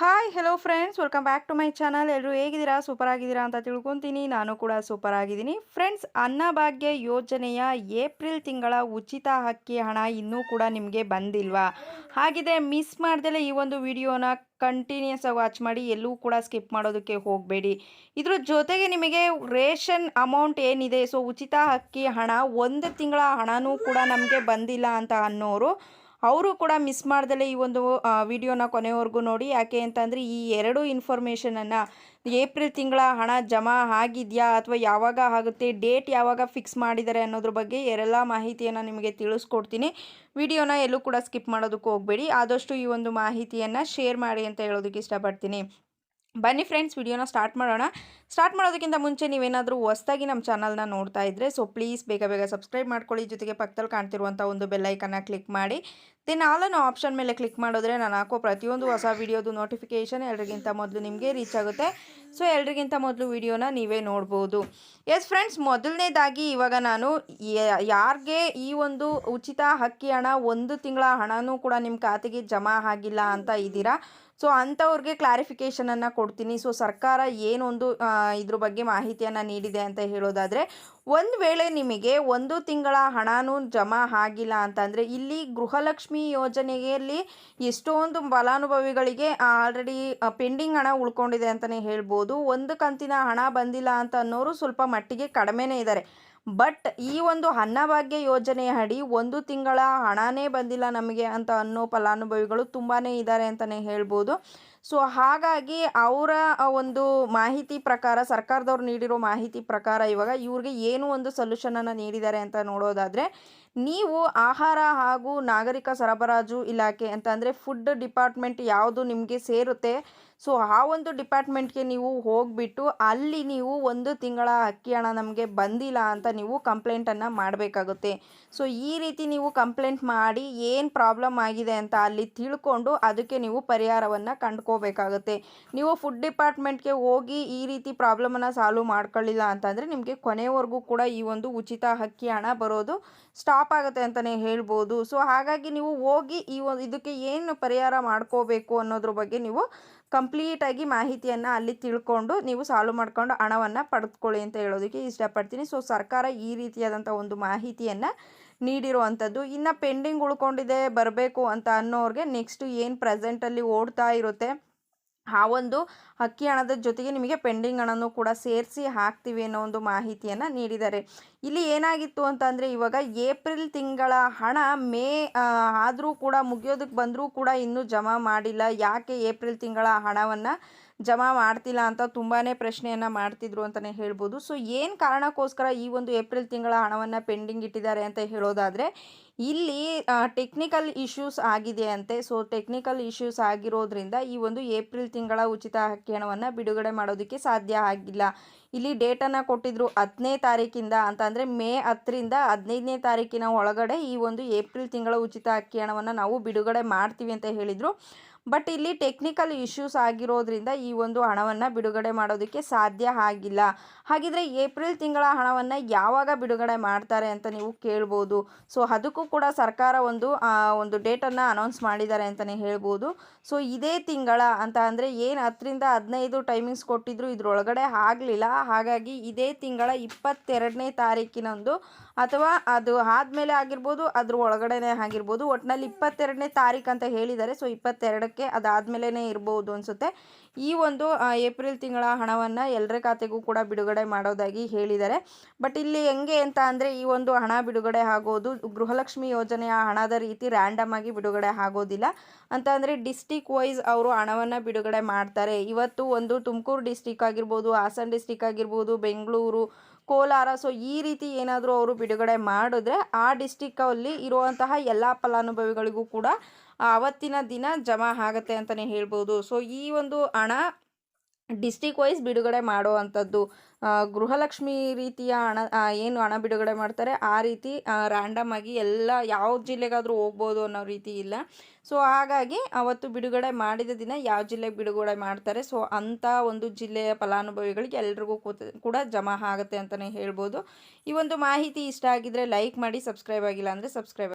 Hi hello friends welcome back to my channel ಎಲ್ಲರೂ ಹೇಗಿದ್ದೀರಾ? Super ಆಗಿದ್ದೀರಾ ಅಂತ ತಿಳ್ಕೊತೀನಿ. ನಾನು ಕೂಡ ಸೂಪರ್ ಆಗಿದ್ದೀನಿ ಫ್ರೆಂಡ್ಸ್ ಅನ್ನಭಾಗ್ಯ ಯೋಜನೆಯ ಏಪ್ರಿಲ್ ತಿಂಗಳ ಉಚಿತ ಅಕ್ಕಿ ಹಣ ಇನ್ನೂ ಕೂಡ ನಿಮಗೆ ಬಂದಿಲ್ವಾ? ಹಾಗಿದೆ ಮಿಸ್ ಮಾಡ್ದಲೇ ಈ ಒಂದು ವಿಡಿಯೋನ ಕಂಟಿನ್ಯೂಸ್ ಆಗಿ ವಾಚ್ ಮಾಡಿ, ಎಲ್ಲೂ ಕೂಡ ಸ್ಕಿಪ್ ಮಾಡೋದಕ್ಕೆ ಹೋಗಬೇಡಿ. ಇದ್ರ ಜೊತೆಗೆ ನಿಮಗೆ ರೇಷನ್ ಅಮೌಂಟ್ ಏನಿದೆ? ಸೊ ಉಚಿತ ಅಕ್ಕಿ ಹಣ, ಒಂದು ತಿಂಗಳ ಹಣನೂ ಕೂಡ ನಮಗೆ ಬಂದಿಲ್ಲ ಅಂತ ಅನ್ನೋರು ಅವರು ಕೂಡ ಮಿಸ್ ಮಾಡ್ದಲೇ ಈ ಒಂದು ವಿಡಿಯೋನ ಕೊನೆವರೆಗೂ ನೋಡಿ. ಯಾಕೆ ಅಂತಂದರೆ ಈ ಎರಡು ಇನ್ಫಾರ್ಮೇಷನನ್ನು ಏಪ್ರಿಲ್ ತಿಂಗಳ ಹಣ ಜಮಾ ಆಗಿದೆಯಾ ಅಥವಾ ಯಾವಾಗ ಆಗುತ್ತೆ ಡೇಟ್ ಯಾವಾಗ ಫಿಕ್ಸ್ ಮಾಡಿದ್ದಾರೆ ಅನ್ನೋದ್ರ ಬಗ್ಗೆ ಎಲ್ಲ ಮಾಹಿತಿಯನ್ನು ನಿಮಗೆ ತಿಳಿಸ್ಕೊಡ್ತೀನಿ. ವಿಡಿಯೋನ ಎಲ್ಲೂ ಕೂಡ ಸ್ಕಿಪ್ ಮಾಡೋದಕ್ಕೆ ಹೋಗಬೇಡಿ. ಆದಷ್ಟು ಈ ಒಂದು ಮಾಹಿತಿಯನ್ನು ಶೇರ್ ಮಾಡಿ ಅಂತ ಹೇಳೋದಕ್ಕೆ ಇಷ್ಟಪಡ್ತೀನಿ. ಬನ್ನಿ ಫ್ರೆಂಡ್ಸ್ ವಿಡಿಯೋನ ಸ್ಟಾರ್ಟ್ ಮಾಡೋಣ. ಸ್ಟಾರ್ಟ್ ಮಾಡೋದಕ್ಕಿಂತ ಮುಂಚೆ ನೀವೇನಾದರೂ ಹೊಸ್ದಾಗಿ ನಮ್ಮ ಚಾನಲ್ನ ನೋಡ್ತಾ ಇದ್ದರೆ ಸೊ ಪ್ಲೀಸ್ ಬೇಗ ಬೇಗ ಸಬ್ಸ್ಕ್ರೈಬ್ ಮಾಡ್ಕೊಳ್ಳಿ. ಜೊತೆಗೆ ಪಕ್ಕದಲ್ಲಿ ಕಾಣ್ತಿರುವಂಥ ಒಂದು ಬೆಲ್ಲೈಕನ್ನ ಕ್ಲಿಕ್ ಮಾಡಿ. ದೆನ್ ಆಲನ್ನು ಆಪ್ಷನ್ ಮೇಲೆ ಕ್ಲಿಕ್ ಮಾಡಿದ್ರೆ ನಾನು ಹಾಕೋ ಪ್ರತಿಯೊಂದು ಹೊಸ ವಿಡಿಯೋದು ನೋಟಿಫಿಕೇಷನ್ ಎಲ್ರಿಗಿಂತ ಮೊದಲು ನಿಮಗೆ ರೀಚ್ ಆಗುತ್ತೆ. ಸೊ ಎಲ್ರಿಗಿಂತ ಮೊದಲು ವಿಡಿಯೋನ ನೀವೇ ನೋಡ್ಬೋದು. ಎಸ್ ಫ್ರೆಂಡ್ಸ್ ಮೊದಲನೇದಾಗಿ ಇವಾಗ ನಾನು ಯಾರಿಗೆ ಈ ಒಂದು ಉಚಿತ ಹಕ್ಕಿ ಹಣ, ಒಂದು ತಿಂಗಳ ಹಣನೂ ಕೂಡ ನಿಮ್ಮ ಖಾತೆಗೆ ಜಮಾ ಆಗಿಲ್ಲ ಅಂತ ಇದ್ದೀರಾ? ಸೊ ಅಂಥವ್ರಿಗೆ ಕ್ಲಾರಿಫಿಕೇಷನನ್ನು ಕೊಡ್ತೀನಿ. ಸೊ ಸರ್ಕಾರ ಏನೊಂದು ಇದ್ರ ಬಗ್ಗೆ ಮಾಹಿತಿಯನ್ನು ನೀಡಿದೆ ಅಂತ ಹೇಳೋದಾದರೆ ಒಂದು ವೇಳೆ ನಿಮಗೆ ಒಂದು ತಿಂಗಳ ಹಣನೂ ಜಮಾ ಆಗಿಲ್ಲ ಅಂತಂದರೆ ಇಲ್ಲಿ ಗೃಹಲಕ್ಷ್ಮಿ ಯೋಜನೆಯಲ್ಲಿ ಎಷ್ಟೊಂದು ಫಲಾನುಭವಿಗಳಿಗೆ ಆಲ್ರೆಡಿ ಪೆಂಡಿಂಗ್ ಹಣ ಉಳ್ಕೊಂಡಿದೆ ಅಂತಲೇ ಹೇಳ್ಬೋದು. ಒಂದು ಕಂತಿನ ಹಣ ಬಂದಿಲ್ಲ ಅಂತ ಅನ್ನೋರು ಸ್ವಲ್ಪ ಮಟ್ಟಿಗೆ ಕಡಿಮೆನೇ ಇದ್ದಾರೆ ಬಟ್ ಈ ಒಂದು ಅನ್ನಭಾಗ್ಯ ಯೋಜನೆಯ ಅಡಿ ಒಂದು ತಿಂಗಳ ಹಣನೇ ಬಂದಿಲ್ಲ ನಮಗೆ ಅಂತ ಅನ್ನೋ ಫಲಾನುಭವಿಗಳು ತುಂಬಾ ಇದ್ದಾರೆ ಅಂತಲೇ ಹೇಳ್ಬೋದು. ಸೊ, ಹಾಗಾಗಿ ಅವರ ಒಂದು ಮಾಹಿತಿ ಪ್ರಕಾರ, ಸರ್ಕಾರದವ್ರು ನೀಡಿರೋ ಮಾಹಿತಿ ಪ್ರಕಾರ ಇವಾಗ ಇವ್ರಿಗೆ ಏನು ಒಂದು ಸೊಲ್ಯೂಷನನ್ನು ನೀಡಿದ್ದಾರೆ ಅಂತ ನೋಡೋದಾದರೆ, ನೀವು ಆಹಾರ ಹಾಗೂ ನಾಗರಿಕ ಸರಬರಾಜು ಇಲಾಖೆ ಅಂತ ಅಂದರೆ ಫುಡ್ ಡಿಪಾರ್ಟ್ಮೆಂಟ್ ಯಾವುದು ನಿಮಗೆ ಸೇರುತ್ತೆ, ಸೊ, ಆ ಒಂದು ಡಿಪಾರ್ಟ್ಮೆಂಟ್ಗೆ ನೀವು ಹೋಗಿಬಿಟ್ಟು ಅಲ್ಲಿ ನೀವು ಒಂದು ತಿಂಗಳ ಅಕ್ಕಿ ಹಣ ನಮಗೆ ಬಂದಿಲ್ಲ ಅಂತ ನೀವು ಕಂಪ್ಲೇಂಟನ್ನು ಮಾಡಬೇಕಾಗುತ್ತೆ. ಸೊ, ಈ ರೀತಿ ನೀವು ಕಂಪ್ಲೇಂಟ್ ಮಾಡಿ ಏನು ಪ್ರಾಬ್ಲಮ್ ಆಗಿದೆ ಅಂತ ಅಲ್ಲಿ ತಿಳ್ಕೊಂಡು ಅದಕ್ಕೆ ನೀವು ಪರಿಹಾರವನ್ನು ಕಂಡ್ಕೋಬೇಕಾಗುತ್ತೆ ನೀವು ಫುಡ್ ಡಿಪಾರ್ಟ್ಮೆಂಟ್ಗೆ ಹೋಗಿ ಈ ರೀತಿ ಪ್ರಾಬ್ಲಮನ್ನು ಸಾಲ್ವ್ ಮಾಡ್ಕೊಳ್ಳಿಲ್ಲ ಅಂತಂದರೆ ನಿಮಗೆ ಕೊನೆವರೆಗೂ ಕೂಡ ಈ ಒಂದು ಉಚಿತ ಹಕ್ಕಿ ಹಣ ಬರೋದು ಸ್ಟಾಪ್ ಆಗುತ್ತೆ ಅಂತಲೇ ಹೇಳ್ಬೋದು. ಸೊ ಹಾಗಾಗಿ ನೀವು ಹೋಗಿ ಈ ಒಂದು ಇದಕ್ಕೆ ಏನು ಪರಿಹಾರ ಮಾಡ್ಕೋಬೇಕು ಅನ್ನೋದ್ರ ಬಗ್ಗೆ ನೀವು ಕಂಪ್ಲೀಟಾಗಿ ಮಾಹಿತಿಯನ್ನು ಅಲ್ಲಿ ತಿಳ್ಕೊಂಡು ನೀವು ಸಾಲ್ವ್ ಮಾಡ್ಕೊಂಡು ಹಣವನ್ನು ಪಡೆದುಕೊಳ್ಳಿ ಅಂತ ಹೇಳೋದಕ್ಕೆ ಇಷ್ಟಪಡ್ತೀನಿ. ಸೊ ಸರ್ಕಾರ ಈ ರೀತಿಯಾದಂಥ ಒಂದು ಮಾಹಿತಿಯನ್ನು ನೀಡಿರುವಂಥದ್ದು. ಇನ್ನು ಪೆಂಡಿಂಗ್ ಉಳ್ಕೊಂಡಿದೆ, ಬರಬೇಕು ಅಂತ ಅನ್ನೋರಿಗೆ ನೆಕ್ಸ್ಟ್ ಏನು ಪ್ರೆಸೆಂಟಲ್ಲಿ ಓಡ್ತಾ ಇರುತ್ತೆ, ಆ ಒಂದು ಅಕ್ಕಿ ಹಣದ ಜೊತೆಗೆ ನಿಮಗೆ ಪೆಂಡಿಂಗ್ ಹಣನೂ ಕೂಡ ಸೇರಿಸಿ ಹಾಕ್ತೀವಿ ಅನ್ನೋ ಒಂದು ಮಾಹಿತಿಯನ್ನು ನೀಡಿದ್ದಾರೆ. ಇಲ್ಲಿ ಏನಾಗಿತ್ತು ಅಂತಂದರೆ ಇವಾಗ ಏಪ್ರಿಲ್ ತಿಂಗಳ ಹಣ ಮೇ ಆದರೂ ಕೂಡ ಮುಗಿಯೋದಕ್ಕೆ ಬಂದರೂ ಕೂಡ ಇನ್ನೂ ಜಮಾ ಮಾಡಿಲ್ಲ. ಯಾಕೆ ಏಪ್ರಿಲ್ ತಿಂಗಳ ಹಣವನ್ನು ಜಮಾ ಮಾಡ್ತಿಲ್ಲ ಅಂತ ತುಂಬಾ ಪ್ರಶ್ನೆಯನ್ನು ಮಾಡ್ತಿದ್ರು ಅಂತಲೇ ಹೇಳ್ಬೋದು. ಸೊ ಏನು ಕಾರಣಕ್ಕೋಸ್ಕರ ಈ ಒಂದು ಏಪ್ರಿಲ್ ತಿಂಗಳ ಹಣವನ್ನು ಪೆಂಡಿಂಗ್ ಇಟ್ಟಿದ್ದಾರೆ ಅಂತ ಹೇಳೋದಾದರೆ, ಇಲ್ಲಿ ಟೆಕ್ನಿಕಲ್ ಇಶ್ಯೂಸ್ ಆಗಿದೆ ಅಂತೆ. ಸೊ ಟೆಕ್ನಿಕಲ್ ಇಶ್ಯೂಸ್ ಆಗಿರೋದ್ರಿಂದ ಈ ಒಂದು ಏಪ್ರಿಲ್ ತಿಂಗಳ ಉಚಿತ ಅಕ್ಕಿ ಹಣವನ್ನು ಬಿಡುಗಡೆ ಮಾಡೋದಕ್ಕೆ ಸಾಧ್ಯ ಆಗಿಲ್ಲ. ಇಲ್ಲಿ ಡೇಟನ್ನು ಕೊಟ್ಟಿದ್ರು ಹತ್ತನೇ ತಾರೀಕಿಂದ ಅಂತ ಅಂದರೆ ಮೇ ಹತ್ತರಿಂದ ಹದಿನೈದನೇ ತಾರೀಕಿನ ಒಳಗಡೆ ಈ ಒಂದು ಏಪ್ರಿಲ್ ತಿಂಗಳ ಉಚಿತ ಅಕ್ಕಿ ಹಣವನ್ನು ನಾವು ಬಿಡುಗಡೆ ಮಾಡ್ತೀವಿ ಅಂತ ಹೇಳಿದರು. ಬಟ್ ಇಲ್ಲಿ ಟೆಕ್ನಿಕಲ್ ಇಶ್ಯೂಸ್ ಆಗಿರೋದ್ರಿಂದ ಈ ಒಂದು ಹಣವನ್ನು ಬಿಡುಗಡೆ ಮಾಡೋದಕ್ಕೆ ಸಾಧ್ಯ ಆಗಿಲ್ಲ. ಹಾಗಿದ್ರೆ ಏಪ್ರಿಲ್ ತಿಂಗಳ ಹಣವನ್ನು ಯಾವಾಗ ಬಿಡುಗಡೆ ಮಾಡ್ತಾರೆ ಅಂತ ನೀವು ಕೇಳ್ಬೋದು. ಸೊ ಅದಕ್ಕೂ ಕೂಡ ಸರ್ಕಾರ ಒಂದು ಒಂದು ಡೇಟನ್ನು ಅನೌನ್ಸ್ ಮಾಡಿದ್ದಾರೆ ಅಂತಲೇ ಹೇಳ್ಬೋದು. ಸೊ ಇದೇ ತಿಂಗಳ ಅಂತ ಅಂದರೆ ಏನು ಹತ್ತರಿಂದ ಹದಿನೈದು ಟೈಮಿಂಗ್ಸ್ ಕೊಟ್ಟಿದ್ರು ಇದರೊಳಗಡೆ ಆಗಲಿಲ್ಲ. ಹಾಗಾಗಿ ಇದೇ ತಿಂಗಳ ಇಪ್ಪತ್ತೆರಡನೇ ತಾರೀಕಿನೊಂದು ಅಥವಾ ಅದು ಆದಮೇಲೆ ಆಗಿರ್ಬೋದು, ಅದ್ರ ಒಳಗಡೆನೇ ಆಗಿರ್ಬೋದು ಒಟ್ಟಿನಲ್ಲಿ ಇಪ್ಪತ್ತೆರಡನೇ ತಾರೀಕು ಅಂತ ಹೇಳಿದ್ದಾರೆ. ಸೊ ಇಪ್ಪತ್ತೆರಡಕ್ಕೆ ಅದಾದಮೇಲೆ ಇರ್ಬೋದು ಅನಿಸುತ್ತೆ. ಈ ಒಂದು ಏಪ್ರಿಲ್ ತಿಂಗಳ ಹಣವನ್ನು ಎಲ್ಲರ ಖಾತೆಗೂ ಕೂಡ ಬಿಡುಗಡೆ ಮಾಡೋದಾಗಿ ಹೇಳಿದ್ದಾರೆ. ಬಟ್ ಇಲ್ಲಿ ಹೆಂಗೆ ಅಂತ ಅಂದರೆ ಈ ಒಂದು ಹಣ ಬಿಡುಗಡೆ ಆಗೋದು, ಗೃಹಲಕ್ಷ್ಮಿ ಯೋಜನೆಯ ಹಣದ ರೀತಿ ರ್ಯಾಂಡಮ್ ಆಗಿ ಬಿಡುಗಡೆ ಆಗೋದಿಲ್ಲ. ಅಂತ ಅಂದರೆ ಡಿಸ್ಟಿಕ್ ವೈಸ್ ಅವರು ಹಣವನ್ನು ಬಿಡುಗಡೆ ಮಾಡ್ತಾರೆ. ಇವತ್ತು ಒಂದು ತುಮಕೂರು ಡಿಸ್ಟಿಕ್ ಆಗಿರ್ಬೋದು, ಹಾಸನ ಡಿಸ್ಟಿಕ್ ಆಗಿರ್ಬೋದು, ಬೆಂಗಳೂರು, ಕೋಲಾರ, ಸೊ ಈ ರೀತಿ ಏನಾದರೂ ಅವರು ಬಿಡುಗಡೆ ಮಾಡಿದ್ರೆ ಆ ಡಿಸ್ಟಿಕ್ಕಲ್ಲಿ ಇರುವಂತಹ ಎಲ್ಲ ಫಲಾನುಭವಿಗಳಿಗೂ ಕೂಡ ಆವತ್ತಿನ ದಿನ ಜಮಾ ಆಗುತ್ತೆ ಅಂತಲೇ ಹೇಳ್ಬೋದು. ಸೊ ಈ ಒಂದು ಹಣ ಡಿಸ್ಟಿಕ್ ವೈಸ್ ಬಿಡುಗಡೆ ಮಾಡುವಂಥದ್ದು ಗೃಹಲಕ್ಷ್ಮಿ ರೀತಿಯ ಹಣ ಏನು ಹಣ ಬಿಡುಗಡೆ ಮಾಡ್ತಾರೆ, ಆ ರೀತಿ ರ್ಯಾಂಡಮ್ ಆಗಿ ಎಲ್ಲ ಯಾವ ಜಿಲ್ಲೆಗಾದರೂ ಹೋಗ್ಬೋದು ಅನ್ನೋ ರೀತಿ ಇಲ್ಲ. ಸೊ ಹಾಗಾಗಿ ಅವತ್ತು ಬಿಡುಗಡೆ ಮಾಡಿದ ದಿನ ಯಾವ ಜಿಲ್ಲೆಗೆ ಬಿಡುಗಡೆ ಮಾಡ್ತಾರೆ ಸೊ ಅಂಥ ಒಂದು ಜಿಲ್ಲೆಯ ಫಲಾನುಭವಿಗಳಿಗೆ ಎಲ್ರಿಗೂ ಕೂಡ ಜಮಾ ಆಗುತ್ತೆ ಅಂತಲೇ ಹೇಳ್ಬೋದು. ಈ ಒಂದು ಮಾಹಿತಿ ಇಷ್ಟ ಆಗಿದ್ದರೆ ಲೈಕ್ ಮಾಡಿ ಸಬ್ಸ್ಕ್ರೈಬ್ ಆಗಿಲ್ಲ ಅಂದರೆ ಸಬ್ಸ್ಕ್ರೈಬ್